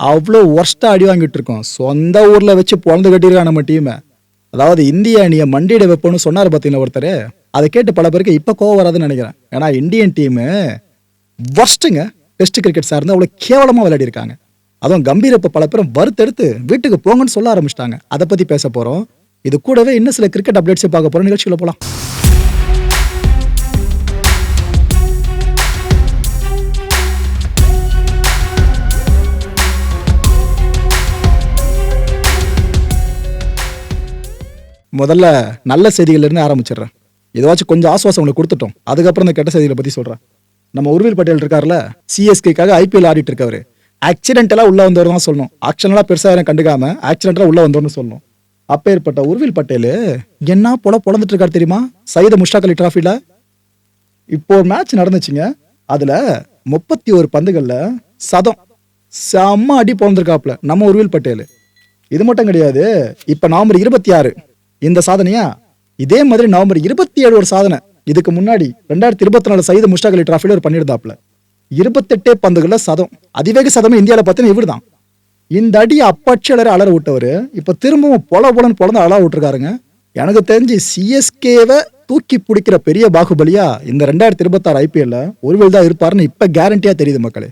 அவ்வளோ ஒர்ஸ்ட்டாக அடி வாங்கிட்டு இருக்கோம். சொந்த ஊரில் வச்சு பொழந்து கட்டியிருக்கான் நம்ம டீமை அதாவது இந்திய அணியை மண்டியிட வைப்போம்னு சொன்னார் பார்த்தீங்களா ஒருத்தர்? அதை கேட்டு பல பேருக்கு இப்போ கோவம் வராதுன்னு நினைக்கிறேன். ஏன்னா இந்தியன் டீமு ஒர்ஸ்ட்டுங்க டெஸ்ட் கிரிக்கெட் சார்ந்து அவ்வளோ கேவலமாக விளையாடி இருக்காங்க அதுவும் கம்பீர் இப்போ பல பேரும் வறுத்தெடுத்து வீட்டுக்கு போங்கன்னு சொல்ல ஆரம்பிச்சிட்டாங்க. அதை பற்றி பேச போகிறோம் இது கூடவே இன்னும் சில கிரிக்கெட் அப்டேட்ஸை பார்க்க போகிறோம் நிகழ்ச்சியில் போகலாம் முதல்ல நல்ல செய்திகள்லேருந்து ஆரம்பிச்சிடுறேன். ஏதாச்சும் கொஞ்சம் ஆசுவாசம் உங்களுக்கு கொடுத்துட்டோம். அதுக்கப்புறம் இந்த கெட்ட செய்திகளை பற்றி சொல்கிறேன் நம்ம உருவில் பட்டேல் இருக்கார்ல சிஎஸ்கேக்காக ஐபிஎல் ஆடிட்டு இருக்கவர் ஆக்சிடென்டலாக உள்ளே வந்தவர் தான் சொல்லணும். ஆக்ஷனலா பெருசாக யாரும் கண்டுக்காம ஆக்சிடென்டலாக உள்ளே வந்தவர்னு சொல்லணும். அப்பேற்பட்ட உருவில் பட்டேல் என்ன போல பொழந்துட்டு இருக்காரு தெரியுமா? சைத முஷ்டாக் அலி டிராஃபியில் இப்போ ஒரு மேட்ச் நடந்துச்சுங்க. அதில் முப்பத்தி ஒரு பந்துகளில் சதம். செம்ம அடி பிறந்திருக்காப்புல நம்ம உருவில் பட்டேல். இது மட்டும் கிடையாது. இப்போ நவம்பர் இருபத்தி ஆறு. இந்த சாதனையா? இதே மாதிரி நவம்பர் இருபத்தி ஏழு ஒரு சாதனை. இதுக்கு முன்னாடி ரெண்டாயிரத்தி இருபத்தி நாலு சைத முஷ்டாக் அலி டிராஃபில ஒரு பண்ணியிருந்தாப்ல இருபத்தெட்டே பந்துகள்ல சதம். அதிவேக சதமே இந்தியாவில் பார்த்தீங்கன்னா இவர் தான் இந்த அடி அப்பாட்சியாளர் அலற விட்டவர் இப்போ திரும்பவும் பொல பொலன்னு பொலந்து அழ விட்டுருக்காருங்க. எனக்கு தெரிஞ்சு சிஎஸ்கேவை தூக்கி பிடிக்கிற பெரிய பாகுபலியா இந்த ரெண்டாயிரத்தி இருபத்தாறு ஐபிஎல்ல ஒருவேளை தான் இருப்பாருன்னு இப்போ கேரண்டியா தெரியுது மக்களே.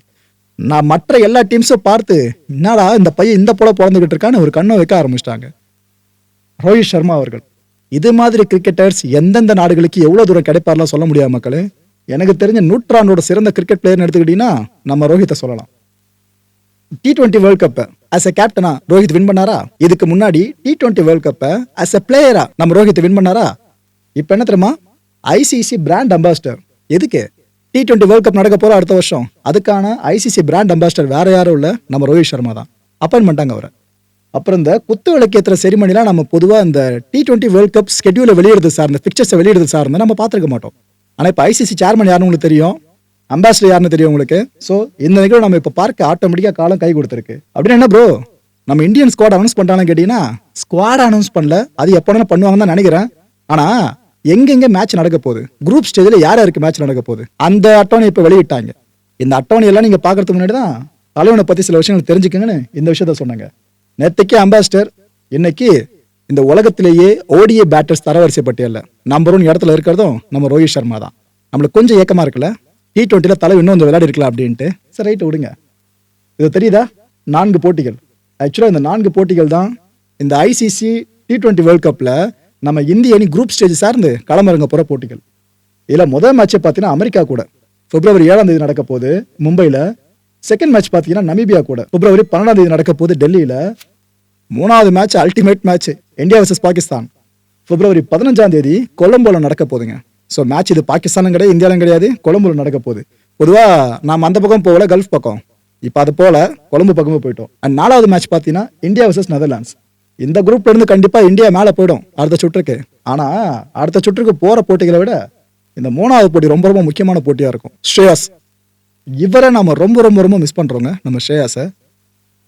நான் மற்ற எல்லா டீம்ஸும் பார்த்து என்னடா இந்த பையன் இந்த போல பிறந்துகிட்டு இருக்கான்னு ஒரு கண்ணை வைக்க ஆரம்பிச்சிட்டாங்க. ரோஹித் சர்மா அவர்கள். இது மாதிரி கிரிக்கெட்டர்ஸ் எந்தெந்த நாடுகளுக்கு எவ்வளோ தூரம் கிடைப்பார்லாம் சொல்ல முடியாது மக்களே? எனக்கு தெரிஞ்ச நூற்றாண்டோட சிறந்த கிரிக்கெட் பிளேயர்னு எடுத்துக்கிட்டீங்கன்னா நம்ம ரோஹித்தை சொல்லலாம். டி டுவெண்ட்டி வேர்ல்ட் கப்பை அஸ் எ கேப்டனா ரோஹித் வின் பண்ணாரா? இதுக்கு முன்னாடி டி டுவெண்ட்டி வேர்ல்ட் கப்பை அஸ் எ பிளேயரா நம்ம ரோஹித் வின் பண்ணாரா? இப்போ என்ன தெரியுமா? ஐசிசி பிராண்ட் அம்பாசிடர் எதுக்கு? டி டுவெண்ட்டி வேர்ல்ட் கப் நடக்க போகிற அடுத்த வருஷம். அதுக்கான ஐசிசி பிராண்ட் அம்பாசிடர் வேற யாரும் இல்லை நம்ம ரோஹித் சர்மா தான். அப்பாயின்மெண்ட்டாங்க அவரை. அப்புறம் இந்த குத்து விளக்கேற்ற செரிமனிலாம் நம்ம பொதுவாக இந்த டி டுவெண்ட்டி வேர்ல்ட் கப் ஸ்கெடியூலை வெளியிடுறது சார் இந்த பிக்சர்ஸை வெளியிடுறது சார் நம்ம பார்த்துருக்க மாட்டோம். ஆனால் இப்போ ஐசிசி சேர்மன் யாருன்னு உங்களுக்கு தெரியும்? அம்பாசிடர் யாருன்னு தெரியும் உங்களுக்கு? ஸோ இந்த நிகழ்வு நம்ம இப்போ பார்க்க ஆட்டோமேட்டிக்காக காலம் கை கொடுத்துருக்கு. அப்படின்னு என்ன ப்ரோ நம்ம இந்தியன் ஸ்குவாட் அனௌன்ஸ் பண்ணிட்டாலும் கேட்டிங்கன்னா ஸ்குவாட் அனௌன்ஸ் பண்ணல. அது எப்போ வேணாலும் பண்ணுவாங்கன்னு தான் நினைக்கிறேன். ஆனால் எங்கெங்க மேட்ச் நடக்க போகுது? குரூப் ஸ்டேஜில் யார் யாருக்கு மேட்ச் நடக்க போகுது? அந்த அட்டவணை இப்போ வெளியிட்டாங்க. இந்த அட்டவணை எல்லாம் பார்க்கறதுக்கு முன்னாடி தான் தலைவனை பற்றி சில விஷயங்கள் தெரிஞ்சுக்கங்கன்னு இந்த விஷயத்த சொன்னாங்க. நேற்றுக்கே அம்பாசிடர் இன்னைக்கு இந்த உலகத்திலேயே ஓடிஏ பேட்டர்ஸ் தரவரிசை பட்டியலில் நம்பர் ஒன் இடத்துல இருக்கிறதும் நம்ம ரோஹித் சர்மா தான். நம்மளுக்கு கொஞ்சம் ஏக்கமாக இருக்குல்ல? டி டுவெண்ட்டில தலை இன்னும் கொஞ்சம் விளையாடி இருக்கலாம் அப்படின்ட்டு. சரி ரைட்டு விடுங்க. இது தெரியுதா? நான்கு போட்டிகள். ஆக்சுவலாக இந்த நான்கு போட்டிகள் தான் இந்த ஐசிசி டி டுவெண்ட்டி வேர்ல்ட் கப்பில் நம்ம இந்திய அணி குரூப் ஸ்டேஜ் சார்ந்து களமிறங்க போகிற போட்டிகள். இதில் முதல் மேட்சை பார்த்தீங்கன்னா அமெரிக்கா கூட. பிப்ரவரி ஏழாம் தேதி நடக்க போது மும்பையில் செகண்ட் மேட்ச் பார்த்தீங்கன்னா நமீபியா கூட. பிப்ரவரி பன்னெண்டாம் தேதி நடக்க போது டெல்லியில். மூணாவது match ultimate match India versus Pakistan பிப்ரவரி பதினஞ்சாம் தேதி கொலம்போல நடக்க போதுங்க ஸோ மேட்ச் இது பாகிஸ்தானும் கிடையாது இந்தியாவிலும் கிடையாது கொலம்போல நடக்க போகுது. பொதுவாக நாம் அந்த பக்கம் போகல கல்ஃப் பக்கம். இப்போ அது போல கொழும்பு பக்கமும் போயிட்டோம். அண்ட் நாலாவது மேட்ச் பார்த்தீங்கன்னா இந்தியா வர்சஸ் நெதர்லாண்ட்ஸ் இந்த குரூப்ல இருந்து இந்தியா மேலே போயிடும் அடுத்த சுற்றுக்கு. ஆனால் அடுத்த சுற்றுக்கு போகிற போட்டிகளை விட இந்த மூணாவது போட்டி ரொம்ப ரொம்ப முக்கியமான போட்டியாக இருக்கும். ஸ்ரேயாஸ் இவரை நம்ம ரொம்ப ரொம்ப ரொம்ப மிஸ் பண்ணுறோங்க நம்ம ஸ்ரேயாஸை.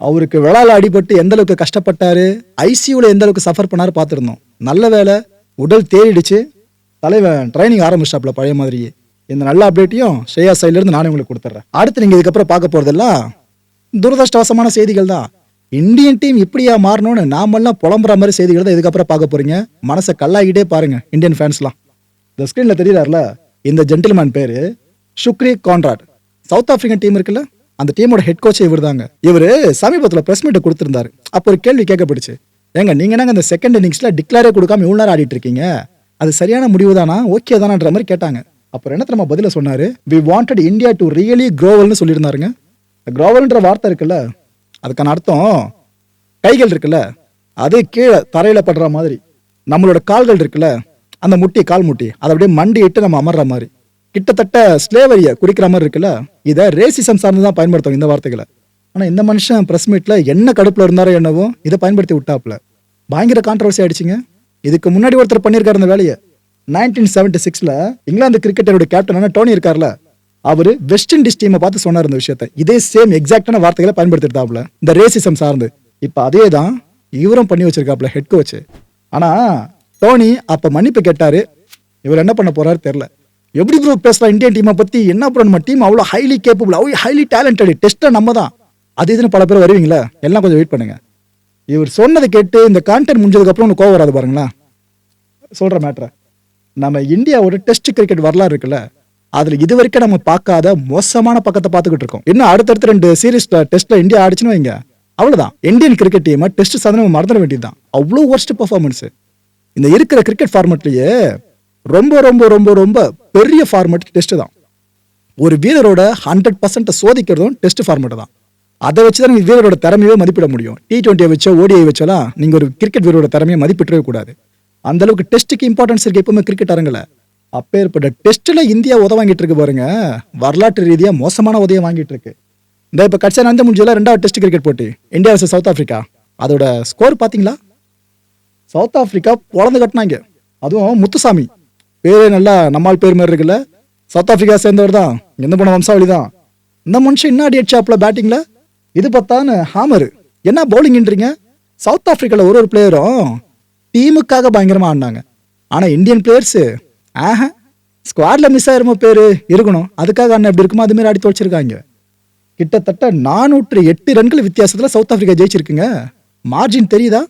அவருக்கு விழால அடிபட்டு எந்த அளவுக்கு கஷ்டப்பட்டாரு ஐசியூவில் எந்த அளவுக்கு சஃபர் பண்ணாரு பார்த்துருந்தோம். நல்ல வேலை உடல் தேறிடுச்சு. தலைவன் ட்ரைனிங் ஆரம்பிச்சாப்ல பழைய மாதிரியே. இந்த நல்ல அப்டேட்டையும் ஸ்ரேயா சைலேருந்து நானே உங்களுக்கு கொடுத்துட்றேன். அடுத்து நீங்கள் இதுக்கப்புறம் பார்க்க போகிறதெல்லாம் துரதிருஷ்டவசமான செய்திகள் தான். இந்தியன் டீம் இப்படியா மாறணும்னு நாமெல்லாம் புலம்புற மாதிரி செய்திகள் தான் இதுக்கப்புறம் பார்க்க போகிறீங்க மனசை கல்லாகிட்டே பாருங்க இந்தியன் ஃபேன்ஸ்லாம் இந்த ஸ்க்ரீனில் தெரியறாருல இந்த ஜென்டில்மேன் பேர் Shukri Conrad South African team இருக்குல்ல அந்த டீமோட ஹெட் கோச் இவர் தாங்க இவர் சமீபத்தில் ப்ரெஸ் மீட்டை கொடுத்துருந்தாரு. அப்போ ஒரு கேள்வி கேட்கப்பட்டுச்சு. ஏங்க நீங்கள் என்னங்க அந்த செகண்ட் இன்னிங்ஸில் டிக்ளேரே கொடுக்காம இவ்வளோ நேரம் ஆடிட்டு இருக்கீங்க அது சரியான முடிவு தானா ஓகே தானான்ற மாதிரி கேட்டாங்க. அப்புறம் என்ன நம்ம பதில சொன்னார்? We wanted India to really க்ரோவல்னு சொல்லியிருந்தாருங்க. க்ரோவல்ன்ற வார்த்தை இருக்குல்ல அதுக்கான அர்த்தம் கைகள் இருக்குல்ல அது கீழே தரையில் படுற மாதிரி. நம்மளோட கால்கள் இருக்குல்ல அந்த முட்டி கால் முட்டி அதை அப்படியே மண்டி இட்டு நம்ம அமர்ற மாதிரி. கிட்டத்தட்ட ஸ்லேவரியை குறிக்கிற மாதிரி இருக்குல்ல? இதை ரேசிசம் சார்ந்து தான் பயன்படுத்தும் இந்த வார்த்தைகளை. ஆனால் இந்த மனுஷன் ப்ரெஸ் மீட்டில் என்ன கடுப்பில் இருந்தாரோ என்னவோ இதை பயன்படுத்தி விட்டாப்ல பயங்கர கான்ட்ரவர்சி ஆயிடுச்சுங்க. இதுக்கு முன்னாடி ஒருத்தர் பண்ணியிருக்காரு அந்த வேலையை. நைன்டீன் செவன்டி சிக்ஸில் இங்கிலாந்து கிரிக்கெட்டரோட கேப்டனான டோனி இருக்கார்ல. அவர் வெஸ்ட் இண்டீஸ் டீமை பார்த்து சொன்னார் இந்த விஷயத்தை. இதே சேம் எக்ஸாக்டான வார்த்தைகளை பயன்படுத்திட்டாப்ல இந்த ரேசிசம் சார்ந்து. இப்போ அதே தான் இவரும் பண்ணி வச்சிருக்காப்ல ஹெட் கோச் ஆனால் டோனி அப்போ மன்னிப்பு கேட்டார். இவர் என்ன பண்ண போறாரு தெரில எப்படி ப்ரோ பேசலாம் இந்தியன் டீமை பற்றி என்ன ப்ரோ நம்ம டீம் அவ்வளோ ஹைலி கேப்பபிள் அவ்வளோ ஹைலி டேலண்டட் டெஸ்ட்ல நம்ம தான். அது இதுன்னு பல பேர் வருவீங்களா? எல்லாம் கொஞ்சம் வெயிட் பண்ணுங்க. இவர் சொன்னதை கேட்டு இந்த கான்டென்ட் முடிஞ்சதுக்கப்புறம் ஒன்று கோவம் வராது பாருங்களா சொல்கிற மேட்ரை நம்ம இந்தியாவோட டெஸ்ட் கிரிக்கெட் வரலாறு இருக்குல்ல அதில் இது வரைக்கும் நம்ம பார்க்காத மோசமான பக்கத்தை பார்த்துக்கிட்டு இருக்கோம். இன்னும் அடுத்தடுத்த ரெண்டு சீரீஸ் டெஸ்ட்டில் இந்தியா ஆடிச்சுன்னு வைங்க. அவ்வளோதான் இந்தியன் கிரிக்கெட் டீமை டெஸ்ட் சாதனை மறந்துட வேண்டியதுதான். அவ்வளோ ஒர்ஸ்ட் பர்ஃபார்மன்ஸு இந்த இருக்கிற கிரிக்கெட் ஃபார்மெட்லேயே ரொம்ப ரொம்ப ரொம்ப ரொம்ப பெரிய ஃபார்மேட் டெஸ்ட்டு தான். ஒரு வீரரோட ஹண்ட்ரட் பர்சன்ட்டை சோதிக்கிறதும் டெஸ்ட் ஃபார்மெட் தான். அதை வச்சு தான் நீங்கள் வீரரோட திறமையே மதிப்பிட முடியும். டி டுவெண்ட்டியை வச்சோ ஓடிஐ வச்சோலாம் நீங்கள் ஒரு கிரிக்கெட் வீரரோட திறமையை மதிப்பிடவே கூடாது. அந்தளவுக்கு டெஸ்ட்டுக்கு இம்பார்ட்டன்ஸ் இருக்குது எப்பவுமே கிரிக்கெட் அரங்கில். அப்பேற்பட்ட டெஸ்ட்டில் இந்தியா உதவ வாங்கிட்டு இருக்கு பாருங்க. வரலாற்று ரீதியாக மோசமான உதவியை வாங்கிட்டு இருக்கு. இந்த இப்போ கட்சியா நந்த முடிஞ்சதில் ரெண்டாவது டெஸ்ட் கிரிக்கெட் போட்டி. இந்தியா வர்சஸ் சவுத் ஆஃப்ரிக்கா அதோட ஸ்கோர் பார்த்தீங்களா? சவுத் ஆஃப்ரிக்கா பிறந்து கட்டினாங்க. அதுவும் முத்துசாமி. பேரே நல்லா நம்மால் பேர் மாதிரி இருக்குல்ல? சவுத் ஆப்பிரிக்கா சேர்ந்தவர் தான். எந்த போன வம்சாவளி தான். இந்த மனுஷன் என்ன அடி அடிச்சாப்ல பேட்டிங்ல இது பார்த்தான்னு ஹாமரு என்ன பவுலிங்ன்றீங்க சவுத் ஆப்பிரிக்கால ஒரு ஒரு பிளேயரும் டீமுக்காக பயங்கரமா ஆடினாங்க. ஆனா இந்தியன் பிளேயர்ஸ் ஆஹ ஸ்குவாட்ல மிஸ் ஆயிருமோ பேரு? இருக்கணும். அதுக்காக அண்ணன் எப்படி இருக்குமோ? அது மாதிரி ஆடி தொலைச்சிருக்காங்க. கிட்டத்தட்ட நானூற்று எட்டு ரன்கள் வித்தியாசத்துல சவுத் ஆப்பிரிக்கா ஜெயிச்சிருக்குங்க. மார்ஜின் தெரியுதா?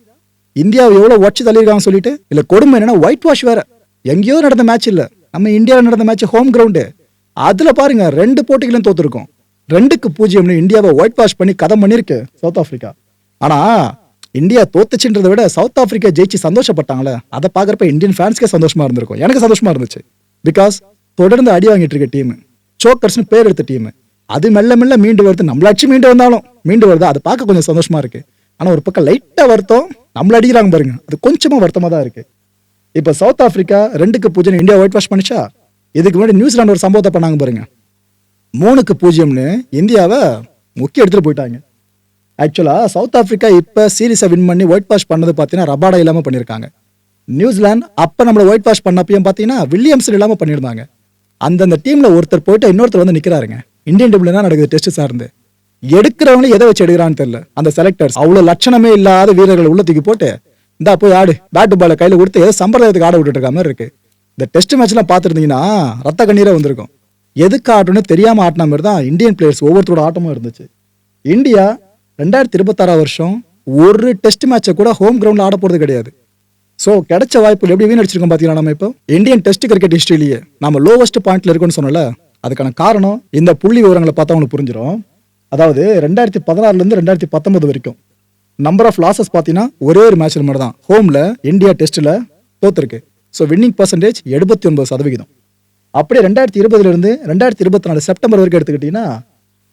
இந்தியாவை எவ்வளவு உடச்சு தள்ளியிருக்காங்க சொல்லிட்டு? இல்ல கொடுமை என்னன்னா ஒயிட் வாஷ் வேற. எங்கேயோ நடந்த மேட்ச் இல்லை. நம்ம இந்தியாவில் நடந்த மேட்ச் ஹோம் கிரவுண்டு அதில் பாருங்க ரெண்டு போட்டிகளும் தோத்துருக்கோம். ரெண்டுக்கு பூஜ்ஜியம்னு இந்தியாவை ஒயிட் வாஷ் பண்ணி கதம் பண்ணிருக்கு சவுத் ஆஃப்ரிக்கா ஆனால் இந்தியா தோத்துச்சுன்றதை விட சவுத் ஆஃப்ரிக்கா ஜெயிச்சு சந்தோஷப்பட்டாங்களே அதை பார்க்குறப்ப இந்தியன் ஃபேன்ஸ்க்கே சந்தோஷமாக இருந்திருக்கும். எனக்கு சந்தோஷமாக இருந்துச்சு. பிகாஸ் தொடர்ந்து அடி வாங்கிட்டு இருக்க டீம் சோக்கர்ஸ்னு பேர் எடுத்த டீம் அது மெல்ல மெல்ல மீண்டு வருது. நம்மளாச்சும் மீண்டு வந்தாலும் மீண்டு வருது? அதை பார்க்க கொஞ்சம் சந்தோஷமாக இருக்குது ஆனால் ஒரு பக்கம் லைட்டாக வருத்தம் நம்மள அடிக்கிறாங்க பாருங்க அது கொஞ்சமாக வருத்தமாக தான் இருக்குது இப்போ சவுத் ஆஃப்ரிக்கா ரெண்டுக்கு பூஜ்ஜியம் இந்தியா ஒயிட் வாஷ் பண்ணிச்சா? இதுக்கு முன்னாடி நியூசிலாந்து ஒரு சம்பவத்தை பண்ணாங்க பாருங்க. மூணுக்கு பூஜ்ஜியம்னு இந்தியாவை முக்கிய எடுத்துகிட்டு போயிட்டாங்க. ஆக்சுவலாக சவுத் ஆஃப்ரிக்கா இப்போ சீரீஸை வின் பண்ணி ஒயிட் வாஷ் பண்ணது பார்த்தீங்கன்னா ரபாடா இல்லாமல் பண்ணியிருக்காங்க நியூசிலாந்து அப்போ நம்மளை ஒயிட் வாஷ் பண்ணப்பையும் பார்த்தீங்கன்னா வில்லியம்சன் இல்லாமல் பண்ணியிருந்தாங்க. அந்தந்த டீமில் ஒருத்தர் போயிட்டு இன்னொருத்தர் வந்து நிற்கிறாருங்க இந்தியன் டீம்ல தான் நடக்குது டெஸ்ட் சார்ந்து? எடுக்கிறவங்களும் எதை வச்சு எடுக்கிறான்னு தெரியல. அந்த செலக்டர்ஸ் அவ்வளோ லட்சணமே இல்லாத வீரர்களை உள்ள தூக்கி போட்டு இந்தா போய் ஆடு பேட்டு பாலை கையில் கொடுத்து ஏதோ சம்பிரதாயத்துக்கு ஆட விட்டுட்டு இருக்க மாதிரி இருக்கு. இந்த டெஸ்ட் மேட்ச்லாம் பார்த்துருந்தீங்கன்னா ரத்த கண்ணீரே வந்திருக்கும். எதுக்கு ஆட்டணும்னு தெரியாமல் ஆட்டின மாதிரி தான் இந்தியன் பிளேயர்ஸ் ஒவ்வொருத்தரோட ஆட்டமும் இருந்துச்சு. இந்தியா ரெண்டாயிரத்தி இருபத்தாறாம் வருஷம் ஒரு டெஸ்ட் மேட்சை கூட ஹோம் கிரவுண்டில் ஆட போகிறது கிடையாது. ஸோ கிடைச்ச வாய்ப்புகள் எப்படி வீணடிச்சிருக்கோம் பார்த்தீங்களா நம்ம இப்போ? இந்தியன் டெஸ்ட் கிரிக்கெட் ஹிஸ்ட்ரியிலேயே நம்ம லோவஸ்ட் பாயிண்ட்ல இருக்குன்னு சொன்னல அதுக்கான காரணம் இந்த புள்ளி விவரங்களை பார்த்தா உங்களுக்கு புரிஞ்சிடும் அதாவது ரெண்டாயிரத்தி பதினாறுலேருந்து ரெண்டாயிரத்தி பத்தொன்பது வரைக்கும் நம்பர் ஆஃப் லாசஸ் பார்த்தீங்கன்னா ஒரே ஒரு மேட்ச்சில் மட்டும் தான் ஹோமில் இந்தியா டெஸ்ட்டில் தோத்துருக்கு. ஸோ வின்னிங் பர்சன்டேஜ் எழுபத்தி ஒன்பது சதவிகிதம். அப்படியே ரெண்டாயிரத்தி இருபதுலேருந்து ரெண்டாயிரத்தி இருபத்தி நாலு செப்டம்பர் வரைக்கும் எடுத்துக்கிட்டீங்கன்னா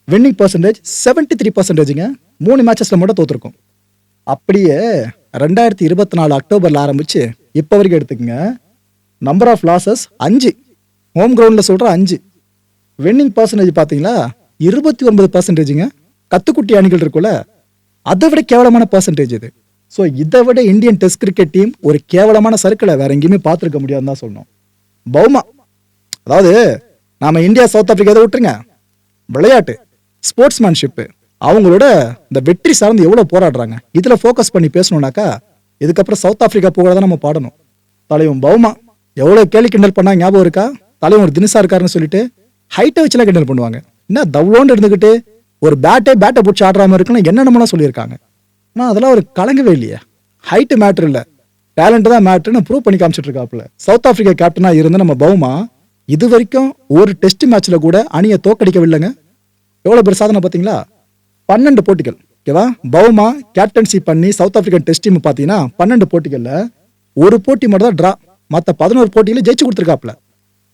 வின்னிங் பர்சன்டேஜ் செவன்ட்டி த்ரீ பர்சன்டேஜுங்க மூணு மேட்சஸில் மட்டும் தோற்றுருக்கும் அப்படியே ரெண்டாயிரத்தி இருபத்தி நாலு அக்டோபரில் ஆரம்பிச்சு இப்போ வரைக்கும் எடுத்துக்கோங்க. நம்பர் ஆஃப் லாசஸ் அஞ்சு. ஹோம் கிரவுண்டில் சொல்கிற அஞ்சு. வின்னிங் பர்சன்டேஜ் பார்த்தீங்களா இருபத்தி ஒன்பது பர்சன்டேஜுங்க கத்துக்குட்டி அணிகள் இருக்குல்ல அதை விட கேவலமான பர்சன்டேஜ் இது. ஸோ இதை விட இந்தியன் டெஸ்ட் கிரிக்கெட் டீம் ஒரு கேவலமான சர்க்கிளை வேற எங்கேயுமே பார்த்துருக்க முடியாதுன்னு தான் சொல்லணும். பௌமா அதாவது நாம இந்தியா சவுத் ஆப்பிரிக்கா எதை விட்டுருங்க. விளையாட்டு ஸ்போர்ட்ஸ்மேன்ஷிப்பு அவங்களோட இந்த வெற்றி சார்ந்து எவ்வளோ போராடுறாங்க. இதில் ஃபோக்கஸ் பண்ணி பேசணும்னாக்கா இதுக்கப்புறம் சவுத் ஆஃப்ரிக்கா போகிறத நம்ம பாடணும். தலைவன் பௌமா எவ்வளோ கேலி கிண்டல் பண்ணா ஞாபகம் இருக்கா? தலைவன் ஒரு தினசா இருக்காருன்னு சொல்லிட்டு ஹைட்டை வச்சுலாம் கிண்டல் பண்ணுவாங்க. என்ன தவ்வளோன்னு இருந்துக்கிட்டு ஒரு பேட்டே பேட்டை பிடிச்சி ஆடுற மாதிரி இருக்குன்னு என்னென்னமோலாம் சொல்லியிருக்காங்க. ஆனால் அதெல்லாம் ஒரு கலங்கவே இல்லையே. ஹைட்டு மேட்ரு இல்லை. டேலண்ட் தான் மேட்ருன்னு ப்ரூவ் பண்ணி காமிச்சிட்டு இருக்காப்புல சவுத் ஆப்பிரிக்கா கேப்டனாக இருந்து நம்ம பௌமா இது வரைக்கும் ஒரு டெஸ்ட் மேட்ச்ல கூட அணியை தோக்கடிக்கவில்லைங்க எவ்வளோ பெரிய சாதனை பார்த்தீங்களா? பன்னெண்டு போட்டிகள். ஓகேவா பவுமா கேப்டன்சி பண்ணி சவுத் ஆப்பிரிக்கன் டெஸ்ட் டீம் பார்த்தீங்கன்னா பன்னெண்டு போட்டிகளில் ஒரு போட்டி மட்டும் தான் ட்ரா மற்ற பதினோரு போட்டியில் ஜெயிச்சு கொடுத்துருக்காப்ல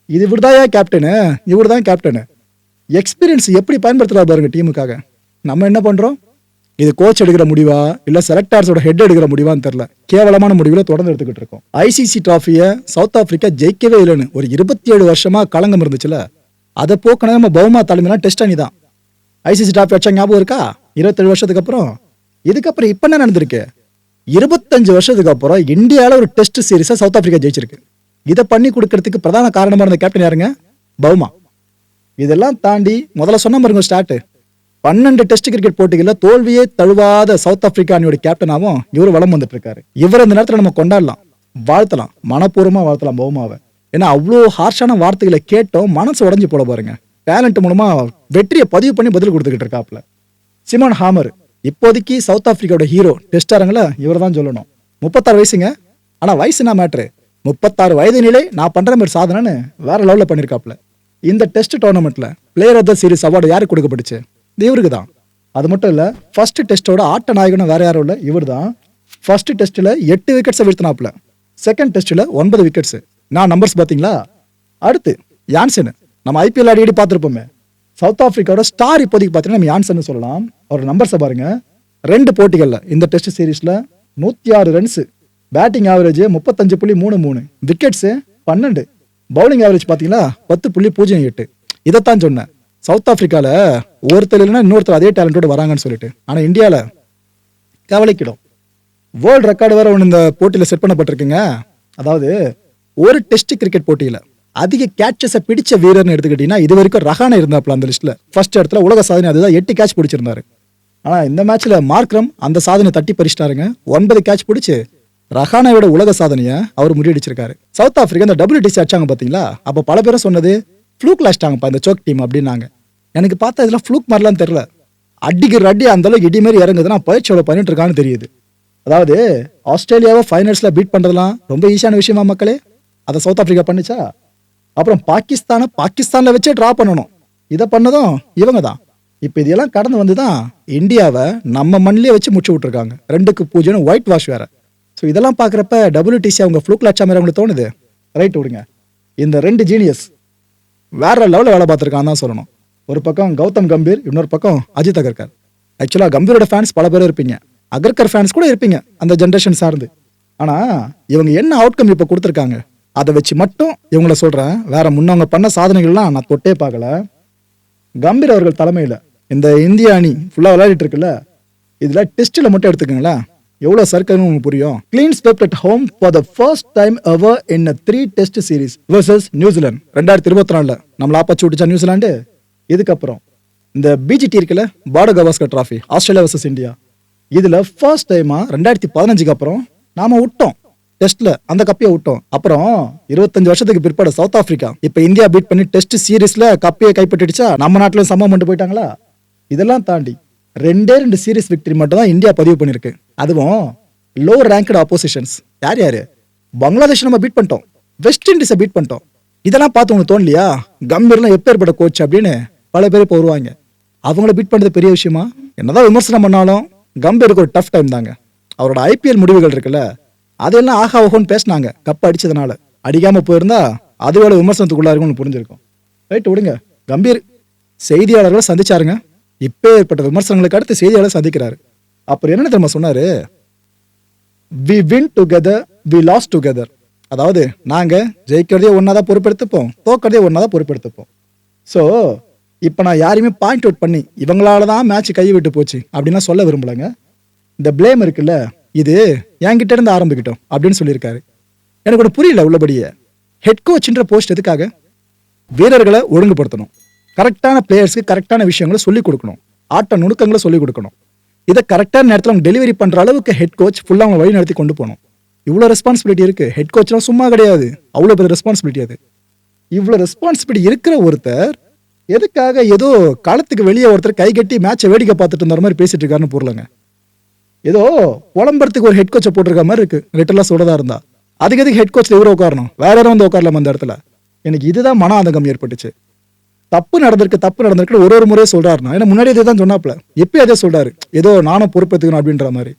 இது இவர்தாயா கேப்டனு இவர் தான் கேப்டனு எக்ஸ்பீரியன்ஸ் எப்படி பயன்படுத்துறாரு பாருங்க டீமுக்காக. நம்ம என்ன பண்றோம்? இது கோச் எடுக்கிற முடிவா? இல்ல செலக்டர்ஸோட ஹெட் எடுக்கிற முடிவான்னு தெரியல. கேவலமான முடிவுல தொடர்ந்து எடுத்துக்கிட்டு இருக்கோம். ஐசிசி டிராஃபியை சவுத் ஆப்பிரிக்கா ஜெயிக்கவே இல்லைன்னு ஒரு இருபத்தி ஏழு வருஷமா களங்கம் இருந்துச்சுல. அதை போக்கின நம்ம பௌமா தலைமையிலாம் டெஸ்ட் அணி தான் ஐசிசி டிராஃபி வச்சா ஞாபகம் இருக்கா? இருபத்தேழு வருஷத்துக்கு அப்புறம். இதுக்கப்புறம் இப்போ என்ன நடந்திருக்கு? இருபத்தஞ்சு வருஷத்துக்கு அப்புறம் இந்தியாவில் ஒரு டெஸ்ட் சீரிஸை சவுத் ஆப்பிரிக்கா ஜெயிச்சிருக்கு. இதை பண்ணி கொடுக்கறதுக்கு பிரதான காரணமாக இருந்த கேப்டன் யாருங்க? பவுமா இதெல்லாம் தாண்டி முதல்ல சொன்ன பாருங்க ஸ்டார்ட் பன்னெண்டு டெஸ்ட் கிரிக்கெட் போட்டிகளில் தோல்வியே தழுவாத சவுத் ஆப்பிரிக்கா அணியோட கேப்டனாகவும் இவர் வளம் வந்துட்டு இருக்காரு இவர் இந்த நேரத்தில் நம்ம கொண்டாடலாம். வாழ்த்தலாம். மனப்பூர்வமாக வாழ்த்தலாம் பௌமாவை ஏன்னா அவ்வளோ ஹார்ஷான வார்த்தைகளை கேட்டோம் மனசு உடஞ்சி போட பாருங்க. டேலண்ட் மூலமா வெற்றியை பதிவு பண்ணி பதில் கொடுத்துக்கிட்டு இருக்காப்ல சிமான் ஹாமர் இப்போதைக்கு சவுத் ஆப்பிரிக்காவோட ஹீரோ டெஸ்ட் அரங்கில் இவர் தான் சொல்லணும். முப்பத்தாறு வயசுங்க. ஆனால் வயசு என்ன மேட்ரு முப்பத்தாறு வயது நிலை நான் பண்ணுற மாதிரி சாதனைன்னு வேற லெவலில் பண்ணிருக்காப்ல இந்த test டோர்னமெண்ட்ல player of the series award யாருக்கு கொடுக்கப்பட்டுச்சு? இது இவருக்கு தான். அது மட்டும் இல்ல ஃபர்ஸ்ட் டெஸ்டோட ஆட்ட நாயகனும் வேற யாரும் இல்லை இவர் தான். ஃபர்ஸ்ட் டெஸ்ட்ல எட்டு விக்கெட்ஸை வீழ்த்தினாப்ல செகண்ட் டெஸ்ட்ல ஒன்பது விக்கெட்ஸ் நான் நம்பர்ஸ் பார்த்தீங்களா? அடுத்து யான்சன் நம்ம ஐபிஎல் அடிக்கடி பார்த்துருப்போமே. சவுத் ஆப்பிரிக்காவோட ஸ்டார் இப்போதைக்கு பார்த்தீங்கன்னா நம்ம யான்சன் சொல்லலாம். அவர் நம்பர்ஸை பாருங்க. ரெண்டு போட்டிகளில் இந்த டெஸ்ட் சீரீஸில் நூற்றி ஆறு ரன்ஸு பேட்டிங் ஆவரேஜ் முப்பத்தஞ்சு புள்ளி மூணு மூணு. விக்கெட்ஸு பன்னெண்டு. பவுலிங் ஆவரேஜ் பார்த்தீங்களா பத்து புள்ளி பூஜ்ஜியம் எட்டு. இதைத்தான் சொன்னேன். சவுத் ஆஃப்ரிக்காவில் ஒருத்தர் இல்லைன்னா இன்னொருத்தர் அதே டேலண்டோட வராங்கன்னு சொல்லிட்டு. ஆனால் இந்தியாவில் கவலைக்கிடும். வேர்ல்டு ரெக்கார்டு வேறு ஒன்று இந்த போட்டியில் செட் பண்ணப்பட்டிருக்குங்க. அதாவது ஒரு டெஸ்ட் கிரிக்கெட் போட்டியில் அதிக கேட்சஸை பிடிச்ச வீரர்னு எடுத்துக்கிட்டிங்கன்னா இது வரைக்கும் ரஹானா இருந்தாப்ல அந்த லிஸ்ட்டில் ஃபர்ஸ்ட் இடத்துல உலக சாதனை அதுதான் எட்டு கேட்ச் பிடிச்சிருந்தாரு. ஆனால் இந்த மேட்ச்சில் மார்க்ரம் அந்த சாதனை தட்டி பறிச்சிட்டாருங்க. ஒன்பது கேட்ச் பிடிச்சி ரஹானாவோட உலக சாதனையை அவர் முறியடிச்சிருக்காரு. சவுத் ஆப்பிரிக்கா இந்த டபிள்யூடிசி அடிச்சாங்க பார்த்தீங்களா அப்போ பல பேரும் சொன்னது ஃப்ளூக் லாஸ்ட்டாங்கப்பா இந்த சோக் டீம் அப்படின்னாங்க. எனக்கு பார்த்தா இதெல்லாம் ஃப்ளூக் மாதிரிலாம் தெரில அடிக்கிற அடி அந்த அளவுக்கு இடி மாதிரி இறங்குதுன்னா பயிற்சியோட பண்ணிட்டு இருக்கான்னு தெரியுது. அதாவது ஆஸ்திரேலியாவை ஃபைனல்ஸில் பீட் பண்ணுறதுலாம் ரொம்ப ஈஸியான விஷயமா மக்களே? அதை சவுத் ஆப்பிரிக்கா பண்ணிச்சா? அப்புறம் பாகிஸ்தானை பாகிஸ்தானில் வச்சே ட்ரா பண்ணணும். இதை பண்ணதும் இவங்க தான். இப்போ இதெல்லாம் கடந்து வந்து தான் இந்தியாவை நம்ம மண்ணிலே வச்சு முடிச்சு விட்ருக்காங்க ரெண்டுக்கு பூஜ்ஜியம் ஒயிட் வாஷ் வேறு. ஸோ இதெல்லாம் பார்க்குறப்ப டபிள்யூடிசி அவங்க ஃப்ளூக் லாட்சா மாதிரி அவங்களுக்கு தோணுது. ரைட் விடுங்க. இந்த ரெண்டு ஜீனியஸ் வேற லெவலில் வேலை பார்த்துருக்கான்னு தான் சொல்லணும். ஒரு பக்கம் கௌதம் கம்பீர் இன்னொரு பக்கம் அஜித் அகர்கர். ஆக்சுவலாக கம்பீரோட ஃபேன்ஸ் பல பேர் இருப்பீங்க. அகர்கர் ஃபேன்ஸ் கூட இருப்பீங்க அந்த ஜென்ரேஷன் சார்ந்து. ஆனால் இவங்க என்ன அவுட்கம் இப்போ கொடுத்துருக்காங்க? அதை வச்சு மட்டும் இவங்கள சொல்கிறேன் வேற முன்னவங்க பண்ண சாதனைகள்லாம் நான் தொட்டே பார்க்கல. கம்பீர் அவர்கள் தலைமையில் இந்த இந்திய அணி ஃபுல்லாக விளையாடிட்டு இருக்குல்ல இதில் டெஸ்ட்டில் மட்டும் எடுத்துக்கோங்களேன். எவ்வளோ சர்க்கர்னு உங்களுக்கு புரியும்? Clean swept at home for the first time ever in three test series versus New Zealand ரெண்டாயிரத்தி இருபத்தி நாலில் நம்மள ஆப்பச்சு விட்டுச்சா நியூசிலாண்டு இதுக்கப்புறம் இந்த பிஜிடி இருக்குல்ல Border Gavaskar trophy Australia versus India இதில் ஃபர்ஸ்ட் டைமாக ரெண்டாயிரத்தி பதினஞ்சுக்கு அப்புறம் நாம் விட்டோம். டெஸ்ட்ல அந்த கப்பையை விட்டோம். அப்புறம் இருபத்தஞ்சு வருஷத்துக்கு பிற்பாடு சவுத் ஆப்பிரிக்கா இப்போ இந்தியா பீட் பண்ணி டெஸ்ட் சீரீஸ்ல கப்பையை கைப்பற்றிடுச்சா? நம்ம நாட்டில் சம்பவம் பண்ணிட்டு போயிட்டாங்களா? இதெல்லாம் தாண்டி ரெண்டே ரெண்டு சீரீஸ் விக்டரி மட்டும் தான் இந்தியா பதிவு பண்ணியிருக்கு. அதுவும் லோ ரேங்கட் ஆப்போசிஷன்ஸ் யார் யார்? பங்களாதேஷ் நம்ம பீட் பண்ணிட்டோம். வெஸ்ட் இண்டீஸை பீட் பண்ணிட்டோம். இதெல்லாம் பார்த்து உங்களுக்கு தோணலையா? கம்பீர்லாம் எப்பேற்பட்ட கோச் அப்படின்னு பல பேர் இப்போ வருவாங்க. அவங்கள பீட் பண்ணுறது பெரிய விஷயமா? என்னதான் விமர்சனம் பண்ணாலும் கம்பீருக்கு ஒரு டஃப் டைம் தாங்க. அவரோட ஐபிஎல் முடிவுகள் இருக்குல்ல அதெல்லாம் ஆகா ஓகோன்னு பேசினாங்க. கப் அடிச்சதுனால. அடிக்காமல் போயிருந்தா அதோட விமர்சனத்துக்குள்ளா இருக்கும்னு புரிஞ்சிருக்கும். ரைட் விடுங்க. கம்பீர் செய்தியாளர்களை சந்திச்சாருங்க. இப்போ ஏற்பட்ட விமர்சனங்களுக்கு அடுத்து செய்தியாளர் சந்திக்கிறாரு. அப்புறம் என்ன தெரியுமா சொன்னாரு? We win together we loss together அதாவது நாங்கள் ஜெயிக்கிறதே ஒன்றா தான் பொறுப்பெடுத்துப்போம் தோக்கிறதே ஒன்றா தான் பொறுப்பெடுத்துப்போம். ஸோ இப்போ நான் யாரையுமே பாயிண்ட் அவுட் பண்ணி இவங்களால தான் மேட்ச் கை விட்டு போச்சு அப்படின்னா சொல்ல விரும்பலைங்க. இந்த ப்ளேம் இருக்குல்ல இது என்கிட்ட இருந்து ஆரம்பிக்கிட்டோம் அப்படின்னு சொல்லியிருக்காரு. எனக்கு ஒன்று புரியல உள்ளபடியே. ஹெட் கோச்ன்ற போஸ்ட் எதுக்காக? வீரர்களை ஒழுங்குபடுத்தணும். கரெக்டான பிளேயர்ஸ்க்கு கரெக்டான விஷயங்களை சொல்லிக் கொடுக்கணும். ஆட்ட நுணுக்கங்களை சொல்லிக் கொடுக்கணும். இதை கரெக்டான நேரத்தில் அவங்க டெலிவரி பண்ணுற அளவுக்கு ஹெட் கோச் ஃபுல்லாக அவங்க வழி நடத்தி கொண்டு போகணும். இவ்வளோ ரெஸ்பான்சிபிலிட்டி இருக்குது ஹெட் கோச்லாம் சும்மா கிடையாது. அவ்வளோ பெரிய ரெஸ்பான்சிபிலிட்டி அது. இவ்வளோ ரெஸ்பான்சிபிலிட்டி இருக்கிற ஒருத்தர் எதுக்காக ஏதோ காலத்துக்கு வெளியே ஒருத்தர் கை கட்டி மேட்சை வேடிக்கை பார்த்துட்டு இருந்த மாதிரி பேசிட்டு இருக்காருன்னு புரியலங்க ஏதோ புலம்புறதுக்கு ஒரு ஹெட் கோச்சை போட்டிருக்க மாதிரி இருக்கு. லிட்டரலா சொல்றதா இருந்தா. அதுக்கு எதுக்கு ஹெட் கோச்சில் இவரை உட்காரணும்? வேற யாரும் வந்து உட்காரலாம் அந்த இடத்துல? எனக்கு இதுதான் மன ஆதங்கம் ஏற்பட்டுச்சு. தப்பு நடந்திருக்கு தப்பு நடந்திருக்கு ஒரு ஒரு முறையே சொல்கிறாருன்னா ஏன்னா முன்னாடி இதே தான் சொன்னாப்ல எப்பயும் அதே சொல்றாரு. ஏதோ நானும் பொறுப்பேற்றுக்கணும் அப்படின்ற மாதிரி.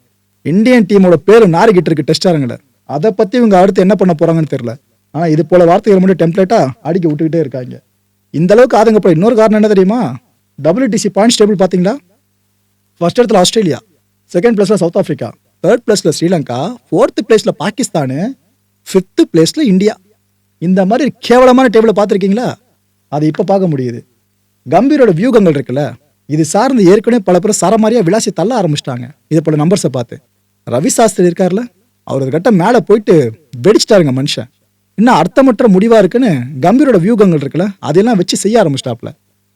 இந்தியன் டீமோட பேர் நாரிக்கிட்டு இருக்கு டெஸ்ட் அரங்கில் அதை பத்தி இவங்க அடுத்து என்ன பண்ண போறாங்கன்னு தெரியல. ஆனா இது போல வார்த்தைகள் மட்டும் டெம்ப்ளேட்டா அடிக்க விட்டுக்கிட்டே இருக்காங்க. இந்த அளவுக்கு ஆதங்கப்பட இன்னொரு காரணம் என்ன தெரியுமா? டபிள்யூடிசி பாயிண்ட்ஸ் டேபிள் பாத்தீங்களா ஃபர்ஸ்ட் இடத்துல ஆஸ்திரேலியா செகண்ட் பிளேஸ்ல சவுத் ஆப்பிரிக்கா தேர்ட் பிளேஸ்ல ஸ்ரீலங்கா ஃபோர்த் பிளேஸ்ல பாகிஸ்தானு ஃபிஃப்த் பிளேஸ்ல இந்தியா. இந்த மாதிரி கேவலமான டேபிளை பார்த்துருக்கீங்களா? அது இப்போ பார்க்க முடியுது. கம்பீரோட வியூகங்கள் இருக்குல்ல இது சார்ந்து ஏற்கனவே பல பேர் சரமாரியாக விளாசி தள்ள ஆரம்பிச்சிட்டாங்க. இது போல நம்பர்ஸை பார்த்து. ரவி சாஸ்திரி இருக்கார்ல அவர் ஒரு கட்டம் மேலே போயிட்டு வெடிச்சிட்டாருங்க மனுஷன். இன்னும் அர்த்தமற்ற முடிவாக இருக்குன்னு கம்பீரோட வியூகங்கள் இருக்குல்ல அதெல்லாம் வச்சு செய்ய ஆரம்பிச்சிட்டாப்ல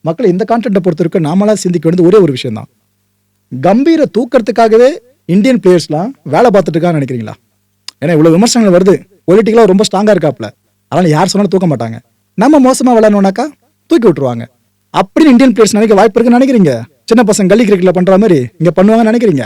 மக்களை இந்த கான்டென்ட்டை பொறுத்த வரைக்கும் நாமளா சிந்திக்க வேண்டியது ஒரே ஒரு விஷயம் தான் கம்பீரை தூக்கறதுக்காகவே இந்தியன் பிளேயர்ஸ்லாம் வேலை பார்த்துட்டு இருக்கான்னு நினைக்கிறீங்களா? ஏன்னா இவ்வளோ விமர்சனங்கள் வருது பொலிட்டிக்கலாக ரொம்ப ஸ்ட்ராங்காக இருக்காப்ல அதனால் யார் சொன்னாலும் தூக்க மாட்டாங்க. நம்ம மோசமா விளையாடணும்னாக்கா தூக்கி விட்டுருவாங்க. அப்படின்னு இந்தியன் பிளேயர்ஸ் நினைக்க வாய்ப்பு இருக்குன்னு நினைக்கிறீங்க? சின்ன பசங்க கல்லி கிரிக்கெட்ல பண்ற மாதிரி இங்க பண்ணுவாங்கன்னு நினைக்கிறீங்க?